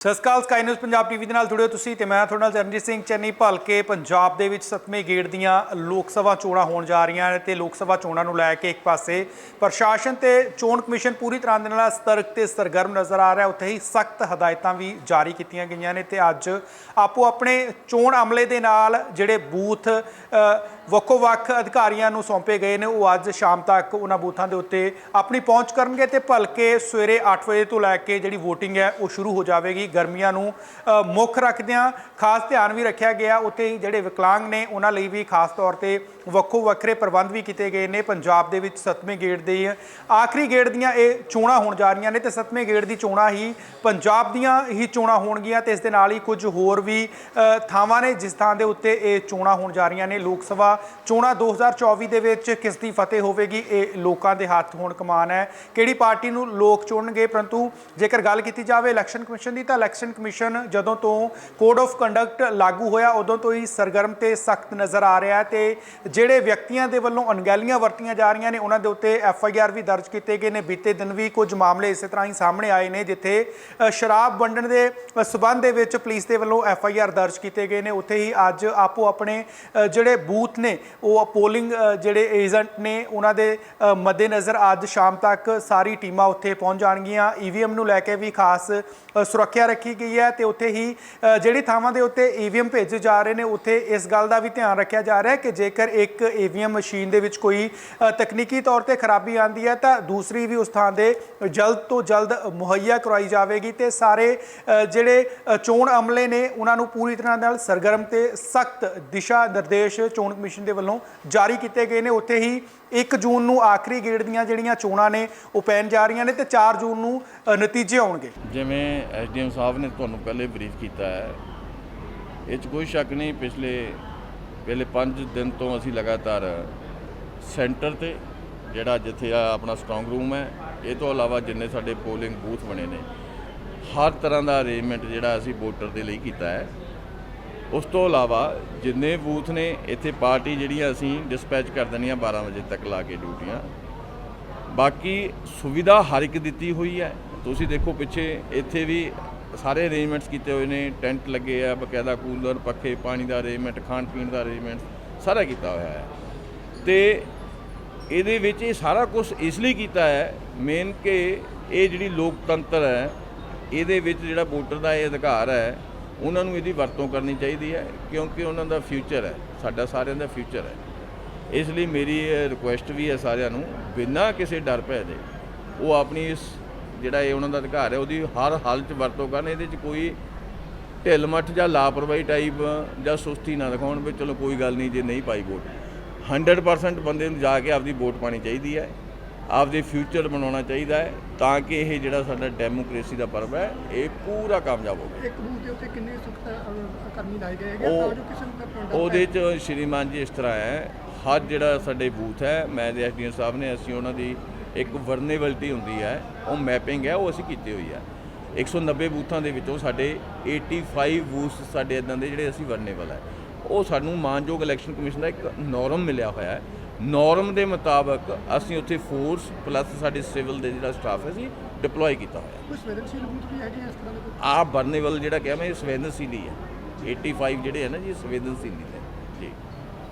ਸਤਿ ਸ਼੍ਰੀ ਅਕਾਲ Sky News Punjab TV ਦੇ ਨਾਲ ਜੁੜਿਓ ਤੁਸੀਂ ਤੇ ਮੈਂ ਤੁਹਾਡੇ ਨਾਲ ਚਰਨਜੀਤ ਸਿੰਘ ਚੰਨੀ ਭਲਕੇ ਪੰਜਾਬ ਦੇ ਵਿੱਚ 7ਵੇਂ ਗੇੜ ਦੀਆਂ ਲੋਕ ਸਭਾ ਚੋਣਾਂ ਹੋਣ ਜਾ ਰਹੀਆਂ ਨੇ ਤੇ ਲੋਕ ਸਭਾ ਚੋਣਾਂ ਨੂੰ ਲੈ ਕੇ ਇੱਕ ਪਾਸੇ ਪ੍ਰਸ਼ਾਸਨ ਤੇ ਚੋਣ ਕਮਿਸ਼ਨ ਪੂਰੀ ਤਰ੍ਹਾਂ ਦੇ ਨਾਲ ਸਤਰਕ ਤੇ ਸਰਗਰਮ ਨਜ਼ਰ ਆ ਰਿਹਾ। ਉੱਥੇ ਹੀ ਸਖਤ ਹਦਾਇਤਾਂ ਵੀ ਜਾਰੀ ਕੀਤੀਆਂ ਗਈਆਂ ਨੇ ਤੇ ਅੱਜ ਆਪੋ ਆਪਣੇ ਚੋਣ ਅਮਲੇ ਦੇ ਨਾਲ ਜਿਹੜੇ ਬੂਥ ਵੱਖੋ ਵੱਖ ਅਧਿਕਾਰੀਆਂ ਨੂੰ ਸੌਂਪੇ ਗਏ ਨੇ, ਉਹ ਅੱਜ ਸ਼ਾਮ ਤੱਕ ਉਹਨਾਂ ਬੂਥਾਂ ਦੇ ਉੱਤੇ ਆਪਣੀ ਪਹੁੰਚ ਕਰਨਗੇ ਤੇ ਭਲਕੇ ਸਵੇਰੇ 8 ਵਜੇ ਤੋਂ ਲੈ ਕੇ ਜਿਹੜੀ VOTING ਹੈ ਉਹ ਸ਼ੁਰੂ ਹੋ ਜਾਵੇਗੀ। ਗਰਮੀਆਂ ਨੂੰ ਮੁੱਖ ਰੱਖਦਿਆਂ ਖਾਸ ਧਿਆਨ ਵੀ ਰੱਖਿਆ ਗਿਆ। ਉੱਥੇ ਜਿਹੜੇ ਵਿਕਲਾਂਗ ਨੇ, ਉਹਨਾਂ ਲਈ ਵੀ ਖਾਸ ਤੌਰ ਤੇ ਵੱਖੋ ਵੱਖਰੇ ਪ੍ਰਬੰਧ ਵੀ ਕੀਤੇ ਗਏ ਨੇ। ਪੰਜਾਬ ਦੇ ਵਿੱਚ 7ਵੇਂ ਗੇੜ ਦੇ, ਆਖਰੀ ਗੇੜ ਦੀਆਂ ਇਹ ਚੋਣਾਂ ਹੋਣ ਜਾ ਰਹੀਆਂ ਨੇ ਤੇ 7ਵੇਂ ਗੇੜ ਦੀ ਚੋਣਾਂ ਹੀ ਪੰਜਾਬ ਦੀਆਂ ਹੀ ਚੋਣਾਂ ਹੋਣਗੀਆਂ ਤੇ ਇਸ ਦੇ ਨਾਲ ਹੀ ਕੁਝ ਹੋਰ ਵੀ ਥਾਵਾਂ ਨੇ ਜਿਸ ਥਾਂ ਦੇ ਉੱਤੇ ਇਹ ਚੋਣਾਂ ਹੋਣ ਜਾ ਰਹੀਆਂ ਨੇ। ਲੋਕ ਸਭਾ ਚੋਣਾਂ 2024 ਦੇ ਵਿੱਚ ਕਿਸ ਦੀ ਫਤਿਹ ਹੋਵੇਗੀ, ਇਹ ਲੋਕਾਂ ਦੇ ਹੱਥ ਹੋਣ ਕਮਾਨ ਹੈ। ਕਿਹੜੀ ਪਾਰਟੀ ਨੂੰ ਲੋਕ ਚੁਣਨਗੇ? ਪਰੰਤੂ ਜੇਕਰ ਗੱਲ ਕੀਤੀ ਜਾਵੇ ਇਲੈਕਸ਼ਨ ਕਮਿਸ਼ਨ ਦੀ, ਤਾਂ ਇਲੈਕਸ਼ਨ ਕਮਿਸ਼ਨ ਜਦੋਂ ਤੋਂ ਕੋਡ ਆਫ ਕੰਡਕਟ ਲਾਗੂ ਹੋਇਆ ਉਦੋਂ ਤੋਂ ਹੀ ਸਰਗਰਮ ਤੇ ਸਖਤ ਨਜ਼ਰ ਆ ਰਿਹਾ ਹੈ ਤੇ ਜਿਹੜੇ ਵਿਅਕਤੀਆਂ ਦੇ ਵੱਲੋਂ ਅਣਗਹਿਲੀਆਂ ਵਰਤੀਆਂ ਜਾ ਰਹੀਆਂ ਨੇ ਉਹਨਾਂ ਦੇ ਉੱਤੇ ਐਫ ਆਈ ਆਰ ਵੀ ਦਰਜ ਕੀਤੇ ਗਏ ਨੇ। ਬੀਤੇ ਦਿਨ ਵੀ ਕੁਝ ਮਾਮਲੇ ਇਸੇ ਤਰ੍ਹਾਂ ਹੀ ਸਾਹਮਣੇ ਆਏ ਨੇ ਜਿੱਥੇ ਸ਼ਰਾਬ ਵੰਡਣ ਦੇ ਅ, ਸਬੰਧ ਦੇ ਵਿੱਚ ਪੁਲਿਸ ਦੇ ਵੱਲੋਂ ਐਫ ਆਈ ਆਰ ਦਰਜ ਕੀਤੇ ਗਏ ਨੇ। ਉੱਥੇ ਹੀ ਅੱਜ ਆਪੋ ਆਪਣੇ ਜਿਹੜੇ ਬੂਥ ਨੇ ਉਹ ਪੋਲਿੰਗ ਜਿਹੜੇ ਏਜੰਟ ਨੇ ਉਹਨਾਂ ਦੇ ਅ, ਮੱਦੇਨਜ਼ਰ ਅੱਜ ਸ਼ਾਮ ਤੱਕ ਸਾਰੀ ਟੀਮਾਂ ਉੱਥੇ ਪਹੁੰਚ ਜਾਣਗੀਆਂ। ਈਵੀਐਮ ਨੂੰ ਲੈ ਕੇ ਵੀ ਖਾਸ ਸੁਰੱਖਿਆ ਰੱਖੀ ਗਈ ਹੈ ਤੇ ਉੱਥੇ ਹੀ ਜਿਹੜੀ ਥਾਵਾਂ ਦੇ ਉੱਤੇ ਈਵੀਐਮ ਭੇਜੇ ਜਾ ਰਹੇ ਨੇ, ਉੱਥੇ ਇਸ ਗੱਲ ਦਾ ਵੀ ਧਿਆਨ ਰੱਖਿਆ ਜਾ ਰਿਹਾ ਹੈ ਕਿ ਜੇਕਰ ਇੱਕ ਈਵੀਐਮ ਮਸ਼ੀਨ ਦੇ ਵਿੱਚ ਕੋਈ ਤਕਨੀਕੀ ਤੌਰ ਤੇ ਖਰਾਬੀ ਆਂਦੀ ਹੈ ਤਾਂ ਦੂਸਰੀ ਵੀ ਉਸ ਥਾਂ ਦੇ ਜਲਦ ਤੋਂ ਜਲਦ ਮੁਹੱਈਆ ਕਰਵਾਈ ਜਾਵੇਗੀ ਤੇ ਸਾਰੇ ਜਿਹੜੇ ਚੋਣ ਅਮਲੇ ਨੇ ਉਹਨਾਂ ਨੂੰ ਪੂਰੀ ਤਰ੍ਹਾਂ ਨਾਲ ਸਰਗਰਮ ਤੇ ਸਖਤ ਦਿਸ਼ਾ ਨਿਰਦੇਸ਼ ਚੋਣ ਕਮਿਸ਼ਨ ਦੇ ਵੱਲੋਂ ਜਾਰੀ ਕੀਤੇ ਗਏ ਨੇ। ਉੱਥੇ ਹੀ 1 ਜੂਨ ਨੂੰ ਆਖਰੀ ਗੇੜ ਦੀਆਂ ਜਿਹੜੀਆਂ ਚੋਣਾਂ ਨੇ, ਉਹ ਪੈਣ ਜਾ ਰਹੀਆਂ ਨੇ ਤੇ 4 ਜੂਨ ਨੂੰ ਨਤੀਜੇ ਆਉਣਗੇ। ਜਿਵੇਂ ਐਸਡੀਐਮ ਸਾਹਿਬ ਨੇ ਤੁਹਾਨੂੰ ਪਹਿਲੇ ਬਰੀਫ ਕੀਤਾ ਹੈ। ਇਹ 'ਚ ਕੋਈ ਸ਼ੱਕ ਨਹੀਂ, ਪਿਛਲੇ, ਪਹਿਲੇ 5 ਦਿਨ ਤੋਂ ਅਸੀਂ ਲਗਾਤਾਰ ਸੈਂਟਰ ਤੇ, ਜਿਹੜਾ ਜਿੱਥੇ ਆ ਆਪਣਾ ਸਟਰੋਂਗ ਰੂਮ ਹੈ, ਇਹ ਤੋਂ ਇਲਾਵਾ ਜਿੰਨੇ ਸਾਡੇ ਪੋਲਿੰਗ ਬੂਥ ਬਣੇ ਨੇ, ਹਰ ਤਰ੍ਹਾਂ ਦਾ ਅਰੇਂਜਮੈਂਟ ਜਿਹੜਾ ਅਸੀਂ ਵੋਟਰ ਦੇ ਲਈ ਕੀਤਾ ਹੈ। ਉਸ ਤੋਂ ਇਲਾਵਾ ਜਿੰਨੇ ਬੂਥ ਨੇ, ਇੱਥੇ ਪਾਰਟੀ ਜਿਹੜੀਆਂ ਅਸੀਂ ਡਿਸਪੈਚ ਕਰ ਦੇਣੀਆਂ 12 ਵਜੇ ਤੱਕ ਲਾ ਕੇ ਡਿਊਟੀਆਂ। ਬਾਕੀ ਸੁਵਿਧਾ ਹਰ ਇੱਕ ਦਿੱਤੀ ਹੋਈ ਹੈ। ਤੁਸੀਂ ਦੇਖੋ ਪਿੱਛੇ ਇੱਥੇ ਵੀ ਸਾਰੇ ਅਰੇਂਜਮੈਂਟਸ ਕੀਤੇ ਹੋਏ ਨੇ ਟੈਂਟ ਲੱਗੇ ਆ, ਬਕਾਇਦਾ ਕੂਲਰ, ਪੱਖੇ, ਪਾਣੀ ਦਾ ਅਰੇਂਜਮੈਂਟ ਖਾਣ ਪੀਣ ਦਾ ਅਰੇਂਜਮੈਂਟ ਸਾਰਾ ਕੀਤਾ ਹੋਇਆ ਹੈ। ਤੇ ਇਹਦੇ ਵਿੱਚ ਇਹ ਸਾਰਾ ਕੁਝ ਇਸ ਲਈ ਕੀਤਾ ਹੈ ਮੇਨ ਕਿ ਇਹ ਜਿਹੜੀ ਲੋਕਤੰਤਰ ਹੈ, ਇਹਦੇ ਵਿੱਚ ਜਿਹੜਾ ਵੋਟਰ ਦਾ ਇਹ ਅਧਿਕਾਰ ਹੈ, ਉਹਨਾਂ ਨੂੰ ਇਹਦੀ ਵਰਤੋਂ ਕਰਨੀ ਚਾਹੀਦੀ ਹੈ, ਕਿਉਂਕਿ ਉਹਨਾਂ ਦਾ ਫਿਊਚਰ ਹੈ, ਸਾਡਾ ਸਾਰਿਆਂ ਦਾ ਫਿਊਚਰ ਹੈ। ਇਸ ਲਈ ਮੇਰੀ ਰਿਕੁਐਸਟ ਵੀ ਹੈ ਸਾਰਿਆਂ ਨੂੰ, ਬਿਨਾਂ ਕਿਸੇ ਡਰ ਭੈ ਦੇ, ਉਹ ਆਪਣੀ ਇਸ ਜਿਹੜਾ ਇਹ ਉਹਨਾਂ ਦਾ ਅਧਿਕਾਰ ਹੈ ਉਹਦੀ ਹਰ ਹਾਲ 'ਚ ਵਰਤੋਂ ਕਰਨ ਇਹਦੇ 'ਚ ਕੋਈ ਢਿੱਲ ਮੱਠ ਜਾਂ ਲਾਪਰਵਾਹੀ ਟਾਈਪ ਜਾਂ ਸੁਸਤੀ ਨਾ ਦਿਖਾਉਣ ਵੀ ਚਲੋ ਕੋਈ ਗੱਲ ਨਹੀਂ ਜੇ ਨਹੀਂ ਪਾਈ ਵੋਟ। 100% ਬੰਦੇ ਨੂੰ ਜਾ ਕੇ ਆਪਦੀ ਵੋਟ ਪਾਣੀ ਚਾਹੀਦੀ ਹੈ ਆਪਦੇ ਫਿਊਚਰ ਬਣਾਉਣਾ ਚਾਹੀਦਾ ਹੈ ਤਾਂ ਕਿ ਇਹ ਜਿਹੜਾ ਸਾਡਾ ਡੈਮੋਕ੍ਰੇਸੀ ਦਾ ਪਰਵ ਹੈ ਇਹ ਪੂਰਾ ਕਾਮਯਾਬ ਹੋਵੇ ਇੱਕ ਬੂਥ ਦੇ ਉੱਤੇ ਕਿੰਨੇ ਸੁਖਤਾ ਕਰਮੀ ਲਾਏ ਗਏ ਹੈਗੇ ਤਾਂ ਜੋ ਕਿਸੇ ਨੂੰ ਉਹਦੇ ਚ ਸ਼੍ਰੀਮਾਨ ਜੀ ਇਸ ਤਰ੍ਹਾਂ ਹੈ ਹਰ ਜਿਹੜਾ ਸਾਡੇ ਬੂਥ ਹੈ ਮੈਂ ਦੇ ਐਸਡੀਐਮ ਸਾਹਿਬ ਨੇ ਅਸੀਂ ਉਹਨਾਂ ਦੀ ਇੱਕ ਵਰਨੇਬਿਲਟੀ ਹੁੰਦੀ ਹੈ ਉਹ ਮੈਪਿੰਗ ਹੈ ਉਹ ਅਸੀਂ ਕੀਤੀ ਹੋਈ ਹੈ। 190 ਬੂਥਾਂ ਦੇ ਵਿੱਚੋਂ ਸਾਡੇ 85 ਬੂਥ ਸਾਡੇ ਇਦਾਂ ਦੇ ਜਿਹੜੇ ਅਸੀਂ ਵਰਨੇਬਲ ਹੈ। ਉਹ ਸਾਨੂੰ ਮਾਨਯੋਗ ਇਲੈਕਸ਼ਨ ਕਮਿਸ਼ਨ ਦਾ ਇੱਕ ਨੋਰਮ ਮਿਲਿਆ ਹੋਇਆ ਹੈ। ਨੋਰਮ ਦੇ ਮੁਤਾਬਕ ਅਸੀਂ ਉੱਥੇ ਫੋਰਸ ਪਲੱਸ ਸਾਡੇ ਸਿਵਲ ਦੇ ਜਿਹੜਾ ਸਟਾਫ ਹੈ ਅਸੀਂ ਡਿਪਲੋਏ ਕੀਤਾ ਹੋਇਆ। ਕੋਈ ਸੰਵੇਦਨਸ਼ੀਲ ਬੂਥ ਵੀ ਹੈਗੇ ਇਸ ਤਰ੍ਹਾਂ ਦੇ? ਆਹ ਵਰਨੇਬਲ ਜਿਹੜਾ ਕਿਹਾ ਮੈਂ ਇਹ ਸੰਵੇਦਨਸ਼ੀਲ ਹੀ। ਹੈ 85 ਜਿਹੜੇ ਹੈ ਨਾ ਜੀ ਸੰਵੇਦਨਸ਼ੀਲ ਹੀ ਨੇ।